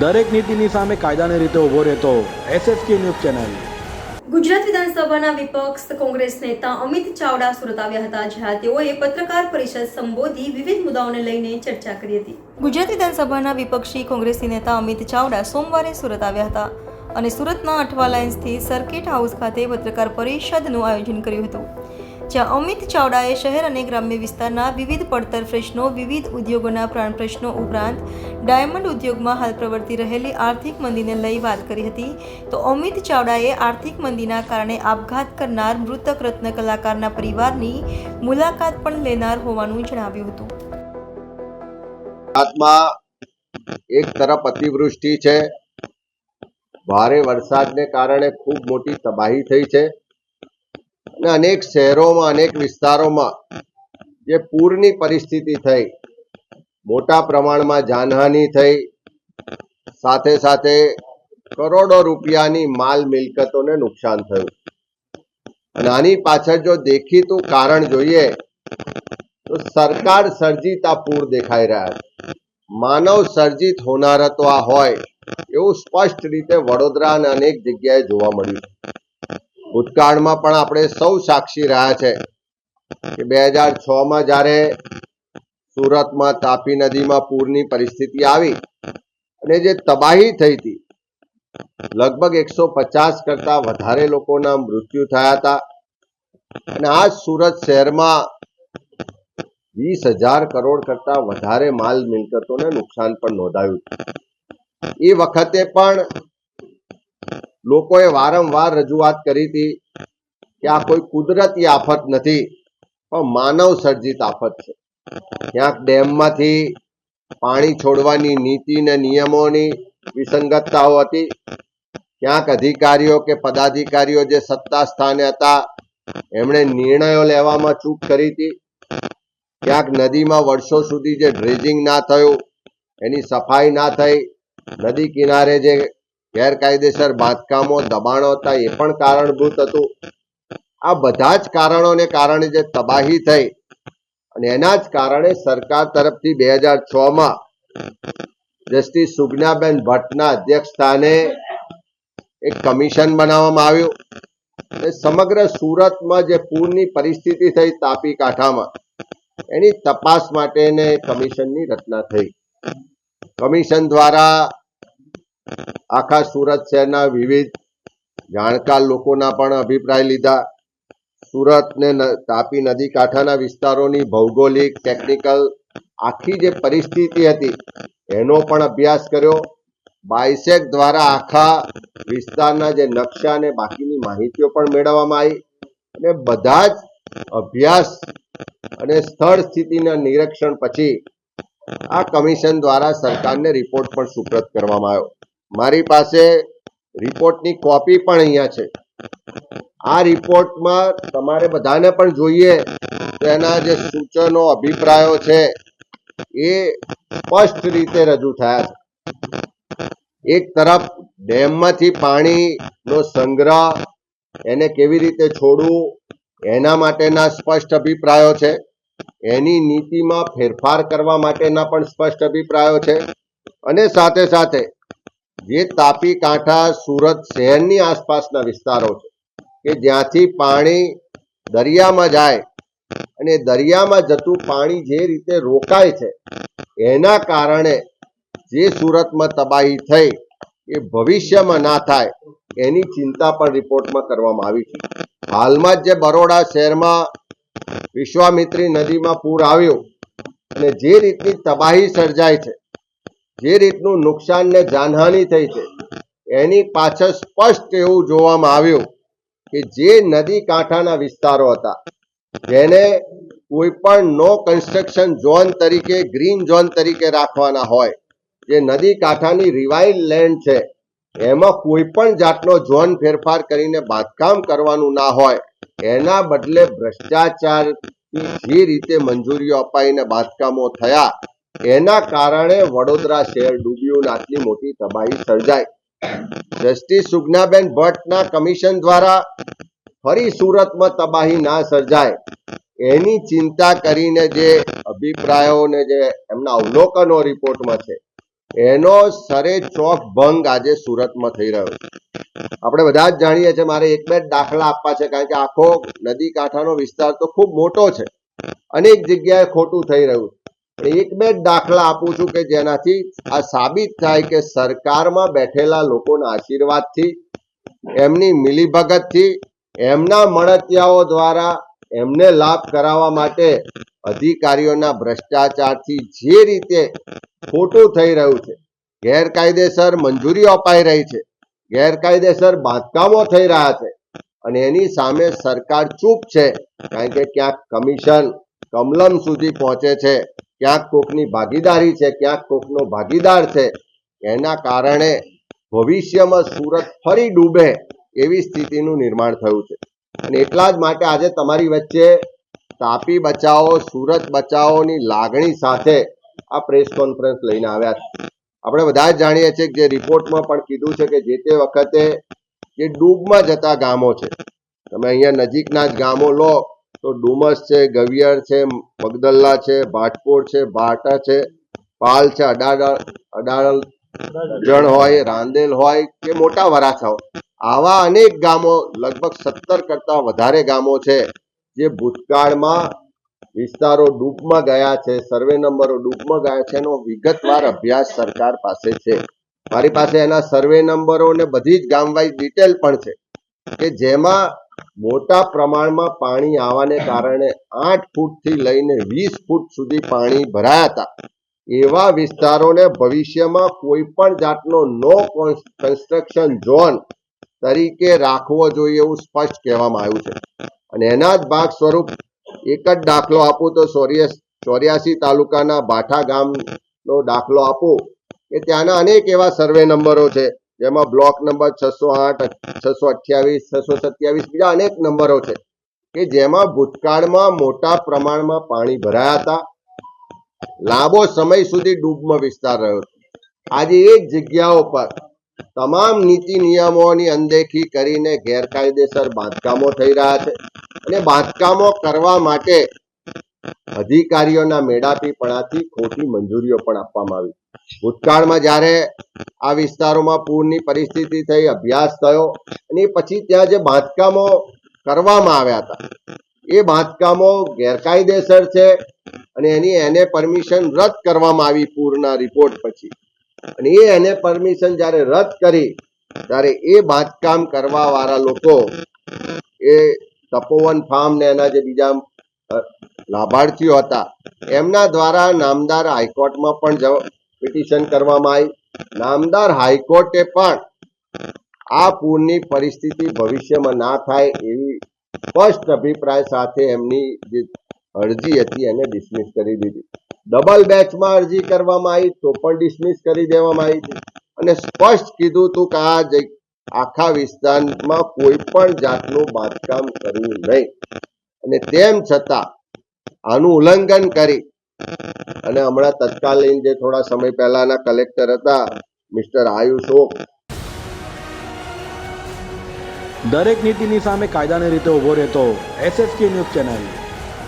દરેક નીતિની સામે કાયદાની રીતે ઊભો રહેતો એસએસકે ન્યૂઝ ચેનલ. ગુજરાત વિધાનસભાના વિપક્ષ કોંગ્રેસ નેતા અમિત ચાવડા સુરત આવ્યા હતા જ્યાં તેઓએ પત્રકાર પરિષદ સંબોધી વિવિધ મુદ્દાઓને લઈને ચર્ચા કરી હતી. ગુજરાત વિધાનસભાના વિપક્ષી કોંગ્રેસી નેતા અમિત ચાવડા સોમવારે સુરત આવ્યા હતા અને સુરતના અઠવા લાઇન્સથી સર્કિટ હાઉસ ખાતે પત્રકાર પરિષદનું આયોજન કર્યું હતું. જ્યાં અમિત ચાવડાએ શહેર અને ગ્રામ્ય વિસ્તારના વિવિધ પડતર પ્રશ્નો, વિવિધ ઉદ્યોગોના પ્રાણ પ્રશ્નો ઉપરાંત ડાયમંડ ઉદ્યોગમાં હાલ પ્રવર્તી રહેલી આર્થિક મંદીને લઈ વાત કરી હતી. તો અમિત ચાવડાએ આર્થિક મંદીના કારણે આપઘાત કરનાર મૃતક રત્ન કલાકારના પરિવારની મુલાકાત પણ લેનાર હોવાનું જણાવ્યું હતું. આત્મા એક તરફ અતિવૃષ્ટિ છે. ભારે વરસાદને કારણે ખૂબ મોટી તબાહી થઈ છે. અને અનેક શહેરોમાં, અનેક વિસ્તારોમાં જે પૂરની પરિસ્થિતિ થઈ, મોટા પ્રમાણમાં જાનહાનિ થઈ, સાથે સાથે કરોડો રૂપિયાની માલ મિલકતોને નુકસાન થયું. અને આની પાછળ જો દેખીતું કારણ જોઈએ, તો સરકાર સર્જિત પૂર દેખાઈ રહ્યા છે. માનવ સર્જિત હોનારતો આ હોય એવું સ્પષ્ટ રીતે વડોદરા અને અનેક જગ્યાએ જોવા મળ્યું ભૂતકાળમાં પણ આપણે સૌ સાક્ષી રહ્યા છે કે બે હજારમાં જ્યારે સુરતમાં તાપી નદીમાં પૂરની પરિસ્થિતિ આવી અને જે તબાહી થઈ હતી, લગભગ એકસો પચાસ કરતા વધારે લોકોના મૃત્યુ થયા હતા અને આ સુરત શહેરમાં વીસ હજાર કરોડ કરતા વધારે માલ મિલકતોને નુકસાન પણ નોંધાયું. એ વખતે પણ લોકોએ વારંવાર રજૂઆત કરી હતી કે આ કોઈ કુદરતી આફત નથી, પણ માનવ સર્જિત આફત છે. ક્યાંક ડેમમાંથી પાણી છોડવાની નીતિ ને નિયમોની વિસંગતતાઓ હતી, ક્યાંક અધિકારીઓ કે પદાધિકારીઓ જે સત્તા સ્થાને હતા, એમણે નિર્ણયો લેવામાં ચૂક કરી હતી. ક્યાંક નદીમાં વર્ષો સુધી જે ડ્રેજિંગ ના થયું, એની સફાઈ ના થઈ, નદી કિનારે જે ગેરકાયદેસર બાંધકામો, દબાણો હતા, એ પણ કારણભૂત હતું. આ બધા જ કારણોને કારણે જે તબાહી થઈ અને એના જ કારણે સરકાર તરફથી બે હજાર છ માં જસ્ટિસ સુજ્ઞાબેન ભટ્ટના અધ્યક્ષ સ્થાને એક કમિશન બનાવવામાં આવ્યું. સમગ્ર સુરતમાં જે પૂરની પરિસ્થિતિ થઈ તાપી કાંઠામાં એની તપાસ માટેને કમિશનની રચના થઈ. કમિશન દ્વારા આખા સુરત શહેરના વિવિધ જાણકાર લોકોના પણ અભિપ્રાય લીધા. સુરત ને, તાપી નદી કાંઠાના વિસ્તારોની ભૌગોલિક, ટેકનિકલ આખી જે પરિસ્થિતિ હતી, એનો પણ અભ્યાસ કર્યો. બાયસેક દ્વારા આખા વિસ્તારના જે નકશા અને બાકીની માહિતીઓ પણ મેળવવામાં આવી અને બધા જ અભ્યાસ અને સ્થળ સ્થિતિના નિરીક્ષણ પછી આ કમિશન દ્વારા સરકારને રિપોર્ટ પણ સુપ્રત કરવામાં આવ્યો. મારી પાસે રિપોર્ટની કોપી પણ અહીંયા છે. આ રિપોર્ટમાં તમારે બધાને પણ જોઈએ તો એના જે સૂચનો, અભિપ્રાયો છે, એ સ્પષ્ટ રીતે રજૂ થયા છે. એક તરફ ડેમમાંથી પાણીનો સંગ્રહ એને કેવી રીતે છોડવું, એના માટેના સ્પષ્ટ અભિપ્રાયો છે. એની નીતિમાં ફેરફાર કરવા માટેના પણ સ્પષ્ટ અભિપ્રાયો છે. અને સાથે સાથે જે તાપી કાંઠા, સુરત શહેરની આસપાસના વિસ્તારો છે, કે જ્યાંથી પાણી દરિયામાં જાય અને દરિયામાં જતું પાણી જે રીતે રોકાય છે, એના કારણે જે સુરતમાં તબાહી થઈ, એ ભવિષ્યમાં ના થાય, એની ચિંતા પણ રિપોર્ટમાં કરવામાં આવી છે. હાલમાં જે બરોડા શહેરમાં વિશ્વામિત્રી નદીમાં પૂર આવ્યું અને જે રીતની તબાહી સર્જાય છે જે રીતનું નુકસાન ને જાનહાનિ થઈ છે, એની પાછળ સ્પષ્ટ એવું જોવામાં આવ્યું કે જે નદી કાંઠાના વિસ્તારો હતા, જેને કોઈ પણ નો કન્સ્ટ્રક્શન ઝોન તરીકે ગ્રીન ઝોન તરીકે રાખવાના હોય, જે નદી કાંઠાની રિવાઇલ લેન્ડ છે, એમાં કોઈ પણ જાતનો ઝોન ફેરફાર કરીને બાંધકામ કરવાનું ના હોય, એના બદલે ભ્રષ્ટાચાર જે રીતે મંજૂરીઓ અપાઈને બાંધકામો થયા એના કારણે વડોદરા શહેર ડૂબ્યું આટલી મોટી તબાહી સર્જાઈ. જસ્ટિસ સુજ્ઞાબેન ભટ્ટના કમિશન દ્વારા ફરી સુરતમાં તબાહી ના સર્જાય. એની ચિંતા કરીને જે અભિપ્રાયો ને જે એમના અવલોકનો રિપોર્ટમાં છે, એનો સરે ચોક ભંગ આજે સુરતમાં થઈ રહ્યો છે. આપણે બધા જ જાણીએ છીએ મારે એક બે દાખલા આપવા છે, કારણ કે આખો નદી કાંઠાનો વિસ્તાર તો ખૂબ મોટો છે. અનેક જગ્યાએ ખોટું થઈ રહ્યું એક બે દાખલા આપું છું કે જેનાથી આ સાબિત થાય કે સરકારમાં બેઠેલા લોકોના આશીર્વાદથી, એમની મિલીભગતથી, એમના મળતિયાઓ દ્વારા એમને લાભ કરાવવા માટે અધિકારીઓના ભ્રષ્ટાચારથી જે રીતે ખોટું થઈ રહ્યું છે, ગેરકાયદેસર મંજૂરી અપાઈ રહી છે, ગેરકાયદેસર બાંધકામો થઈ રહ્યા છે અને એની સામે સરકાર ચૂપ છે, કારણ કે ક્યાંક કમિશન કમલમ સુધી પહોંચે છે. ક્યાંક કોકની ભાગીદારી છે, ક્યાંક કોકનો ભાગીદાર છે. એના કારણે ભવિષ્યમાં સુરત ફરી ડૂબે એવી સ્થિતિનું નિર્માણ થયું છે. અને એટલા જ માટે આજે તમારી વચ્ચે તાપી બચાવો, સુરત બચાવોની લાગણી સાથે આ પ્રેસ કોન્ફરન્સ લઈને આવ્યા છે. આપણે બધા જ જાણીએ છીએ કે જે રિપોર્ટમાં પણ કીધું છે કે જે તે વખતે જે ડૂબમાં જતા ગામો છે. તમે અહીંયા નજીકના જ ગામો લો તો ડુમસ છે, ગવિયર છે, મગદલ્લા છે ભાટપોર છે ભાટા છે, પાલ છે અડાડળ અડાડલ જણ હોય, રાંદેલ હોય કે મોટા વરાછા હોય આવા અનેક ગામો લગભગ સત્તર કરતા વધારે ગામો છે જે ભૂતકાળમાં વિસ્તારો ડૂબમાં ગયા છે, સર્વે નંબરો ડૂબમાં ગયા છે એનો વિગતવાર અભ્યાસ સરકાર પાસે છે. મારી પાસે એના સર્વે નંબરો ને બધી જ ગામ વાઇઝ ડિટેલ પણ છે કે જેમાં મોટા પ્રમાણમાં પાણી આવવાને કારણે આઠ ફૂટથી લઈને વીસ ફૂટ સુધી પાણી ભરાયા હતા એવા વિસ્તારોને ભવિષ્યમાં કોઈ પણ જાતનો નો કન્સ્ટ્રક્શન ઝોન તરીકે રાખવો જોઈએ એવું સ્પષ્ટ કહેવામાં આવ્યું છે. અને એના જ ભાગ સ્વરૂપ એક જ દાખલો આપું તો ચોર્યાસ તાલુકાના ભાઠા ગામનો દાખલો આપું કે ત્યાંના અનેક એવા સર્વે નંબરો છે. જેમાં બ્લોક નંબર છસો આઠ, છસો અઠ્યાવીસ, છસો સત્યાવીસ બીજા અનેક નંબરો છે કે જેમાં ભૂતકાળમાં મોટા પ્રમાણમાં પાણી ભરાયા હતા. લાંબો સમય સુધી ડૂબમાં વિસ્તાર રહ્યો છે આજે એ જ જગ્યાઓ પર તમામ નીતિ નિયમોની અનદેખી કરીને ગેરકાયદેસર બાંધકામો થઈ રહ્યા છે અને બાંધકામો કરવા માટે અધિકારીઓના મેળાપીપણાથી ખોટી મંજૂરીઓ પણ આપવામાં આવી ભૂતકાળમાં જ્યારે આ વિસ્તારોમાં પૂરની પરિસ્થિતિ થઈ, અભ્યાસ થયો અને પછી ત્યાં જે બાંધકામો કરવામાં આવ્યા હતા, એ બાંધકામો ગેરકાયદેસર છે અને એની એને પરમિશન રદ કરવામાં આવી પૂરના રિપોર્ટ પછી. અને એ એને પરમિશન જ્યારે રદ કરી, ત્યારે એ બાંધકામ કરવા વાળા લોકો એ તપોવન ફાર્મ ને એના જે બીજા લાભાર્થીઓ હતા, એમના દ્વારા નામદાર હાઈકોર્ટમાં પણ પિટિશન કરવામાં આવી. નામદાર હાઈકોર્ટે પણ આ પૂરની પરિસ્થિતિ ભવિષ્યમાં ના થાય એવી સ્પષ્ટ અભિપ્રાય સાથે એમની જે અરજી હતી એને ડિસમિસ કરી દીધી. ડબલ બેચમાં અરજી કરવામાં આવી તો પણ ડિસમિસ કરી દેવામાં આવી હતી. અને સ્પષ્ટ કીધું હતું કે આ જે આખા વિસ્તારમાં કોઈ પણ જાતનું બાંધકામ કરવું નહીં. અને તેમ છતાં આનું ઉલ્લંઘન કરી અને હમણાં તત્કાલીન જે થોડા સમય પહેલાના કલેક્ટર હતા, મિસ્ટર આયુષ ઓક. દરેક નીતિની સામે કાયદાની રીતે ઊભો રહેતો એસએસકે ન્યૂઝ ચેનલ.